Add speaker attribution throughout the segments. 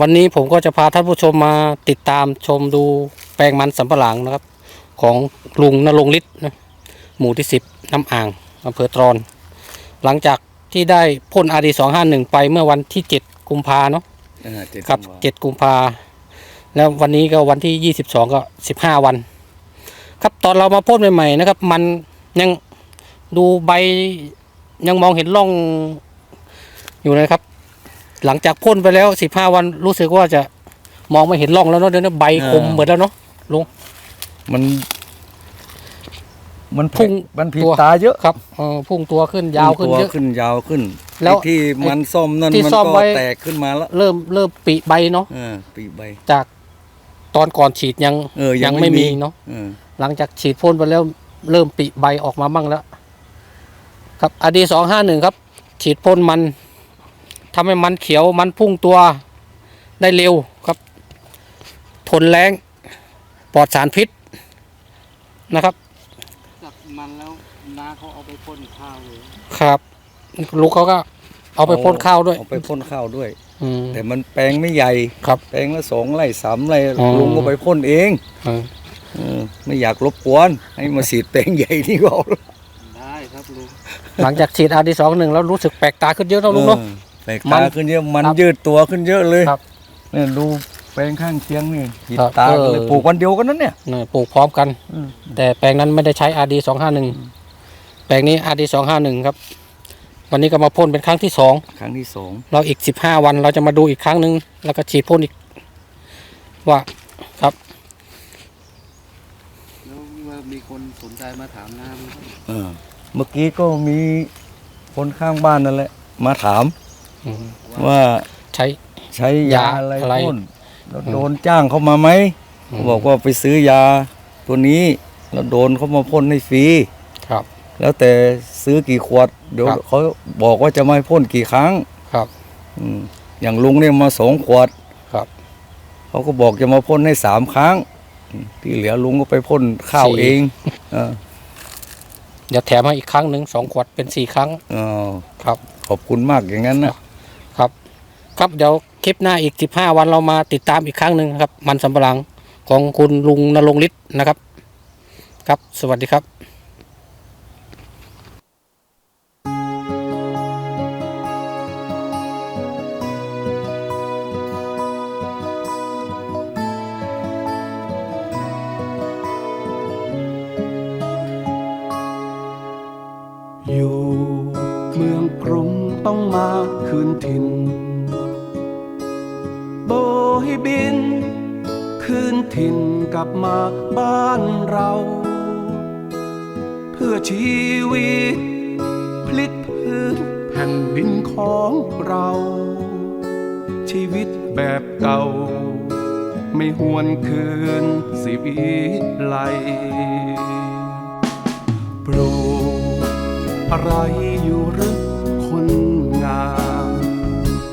Speaker 1: วันนี้ผมก็จะพาท่านผู้ชมมาติดตามชมดูแปลงมันสำปะหลังนะครับ ของลุงนรงค์ฤทธิ์นะหมู่ที่สิบน้ำอ่างอำเภอตรอน หลังจากที่ได้พ่นอาดีสองห้าหนึ่งไปเมื่อวันที่เจ็ดกุมภาเนาะ
Speaker 2: อ่าเจ็ด
Speaker 1: ครับ
Speaker 2: ธันวา
Speaker 1: เจ็ดกุมภาแล้ววันนี้ก็วันที่ยี่สิบสองก็สิบห้าวัน ครับตอนเรามาพ่นใหม่ๆนะครับ มันยังดูใบยังมองเห็นร่องอยู่นะครับ หลังจากพ่นไปแล้วสิบห้าวันรู้สึกว่าจะมองไม่เห็นร่องแล้วเนาะเดี๋ยวนี้ใบคมเหมือนแล้วเนาะ
Speaker 2: มัน มัน
Speaker 1: พุ่ง
Speaker 2: มันผิด
Speaker 1: ตัว
Speaker 2: ตาเยอะ
Speaker 1: ครับเออพุ่งตัวขึ้นยาวขึ้น
Speaker 2: ตัว
Speaker 1: เยอะ
Speaker 2: ขึ้นยาวขึ้น
Speaker 1: แล้ว
Speaker 2: ไอ้ที่มันซ่อมนั่น
Speaker 1: ที่
Speaker 2: มัน
Speaker 1: ซ่อม
Speaker 2: ก็
Speaker 1: ไว้
Speaker 2: แตกขึ้นมาแล้ว
Speaker 1: เริ่มเริ่มปีใบเนาะ
Speaker 2: อ่าปีใบ
Speaker 1: จากตอนก่อนฉีดยัง
Speaker 2: เออยัง
Speaker 1: ไม่
Speaker 2: ไม่มี
Speaker 1: มีเนาะ
Speaker 2: เออ
Speaker 1: หลังจากฉีดพ่นไปแล้วเริ่มปิใบออกมาบ้างแล้ว ครับอดีสองห้าหนึ่งครับ ฉีดพ่นมัน ทำให้มันเขียวมันพุ่งตัวได้เร็วครับ ทนแรงปลอดสารพิษนะครับ
Speaker 3: จากมันแล้วน้าเขาเอาไปพ่นข้าวเลย
Speaker 1: ครับลูกเขาก็เอาไปพ่นข้าวด้วย
Speaker 2: เอาไปพ่นข้าวด้วย
Speaker 1: อืม
Speaker 2: แต่มันแปลงไม่ใหญ่
Speaker 1: ครับ
Speaker 2: แปลงละสองไร่สามไร่
Speaker 1: อ๋อ
Speaker 2: ลุงก็ไปพ่นเอง
Speaker 1: เออ
Speaker 2: เออไม่อยากรบกวนให้มาสีดแปลงใหญ่นี่ก็เอา
Speaker 3: ได้ครับลุง
Speaker 1: หลังจากฉีดอดีสองหนึ่งแล้วรู้สึกแปลกตาขึ้นเยอะนะลุงเนาะ
Speaker 2: ออ แปลก
Speaker 1: มั
Speaker 2: ตานขึ้นเยอะมัน
Speaker 1: ครับ
Speaker 2: ยืดตัวขึ้นเยอะเลย
Speaker 1: ครับ
Speaker 2: เนี่ยดูแปลงข้างเคียงนี่ผิด
Speaker 1: ครับ
Speaker 2: ตา
Speaker 1: เออ
Speaker 2: เลยปลูกวันเดียวกันนั้นเนี่ย
Speaker 1: เนี่ยปลูกพร้อมกัน
Speaker 2: อืม
Speaker 1: แต่แปลงนั้นไม่ได้ใช้ RD สองห้าหนึ่งแปลงนี้ RD สองห้าหนึ่งครับ วันนี้ก็มาพ่นเป็นครั้งที่สอง
Speaker 2: ครั้งที่สอง
Speaker 1: เราอีกสิบห้าวันเราจะมาดูอีกครั้งหนึ่งแล้วก็ฉีดพ่นอีก ว่าครับ
Speaker 3: แล้วว่ามีคนสนใจมาถามน้าไหมครับ
Speaker 2: เออเมื่อกี้ก็มีคนข้างบ้านนั่นแหละมาถาม
Speaker 1: อืม
Speaker 2: ว่า
Speaker 1: ใช้
Speaker 2: ใช้ยายาอะไร
Speaker 1: อะไร
Speaker 2: พ่นแล้ว
Speaker 1: อืม
Speaker 2: โดนจ้างเข้ามาไหม
Speaker 1: อืม
Speaker 2: เขาบอกว่าไปซื้อยาตัวนี้แล้วโดนเขามาพ่นให้ฟรี
Speaker 1: ครับ
Speaker 2: แล้วแต่ซื้อกี่ขวดเดี๋ยว
Speaker 1: ครับ
Speaker 2: เขาบอกว่าจะไม่พ่นกี่ครั้ง
Speaker 1: ครับ
Speaker 2: อืมอย่างลุงเนี่ยมาสองขวด
Speaker 1: ครับ
Speaker 2: เขาก็บอกจะมาพ่นให้สามครั้งอืมที่เหลือลุงก็ไปพ่นข้าว
Speaker 1: สี่
Speaker 2: เองเออ
Speaker 1: เดี๋ยวแถมให้อีกครั้งหนึ่งสองขวดเป็นสี่ครั้ง
Speaker 2: เออ
Speaker 1: ครับ
Speaker 2: ขอบคุณมากอย่างนั้นนะ ครับ
Speaker 1: ครับเดี๋ยวคลิปหน้าอีกสิบห้าวันเรามาติดตามอีกครั้งหนึ่งครับ มันสำปะหลังของคุณลุงนรงฤทธิ์นะครับ ครับ สวัสดีครับ
Speaker 4: นถิ่น โบให้บิน คืนถิ่นกลับมาบ้านเรา เพื่อชีวิต พลิกพื้นแผ่นดินของเรา ชีวิตแบบเก่า ไม่หวนคืนสิวิไลปลูกอะไรอยู่หรือ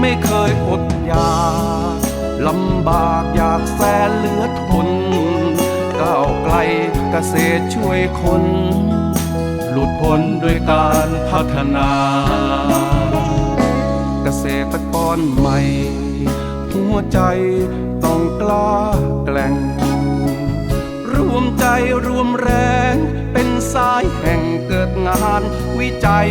Speaker 4: ไม่เคยอดอยากลำบากอยากแสนเหลือทนก้าวไกลเกษตรช่วยคน หลุดพ้นด้วยการพัฒนา เกษตรกรใหม่ หัวใจต้องกล้าแกล่ง รวมใจรวมแรง เป็นสายแห่งเกิดงานวิจัย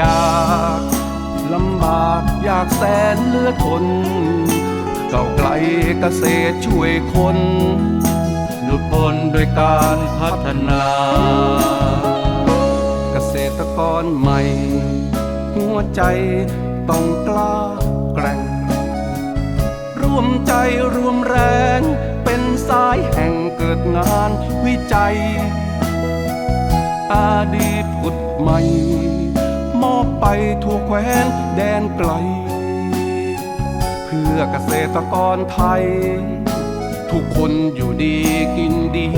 Speaker 4: ยากลำบากอยากแสนเลือดทนเก่าไกลเกษตรช่วยคน
Speaker 3: หลุดพ้นโดยการพัฒนา
Speaker 4: เกษตรกรใหม่ หัวใจต้องกล้าแกร่ง ร่วมใจรวมแรงเป็นสายแห่งเกิดงานวิจัย อาดีตผุดใหม่ ไปทั่วแคว้นแดนไกล เพื่อเกษตรกรไทย ทุกคนอยู่ดีกินดี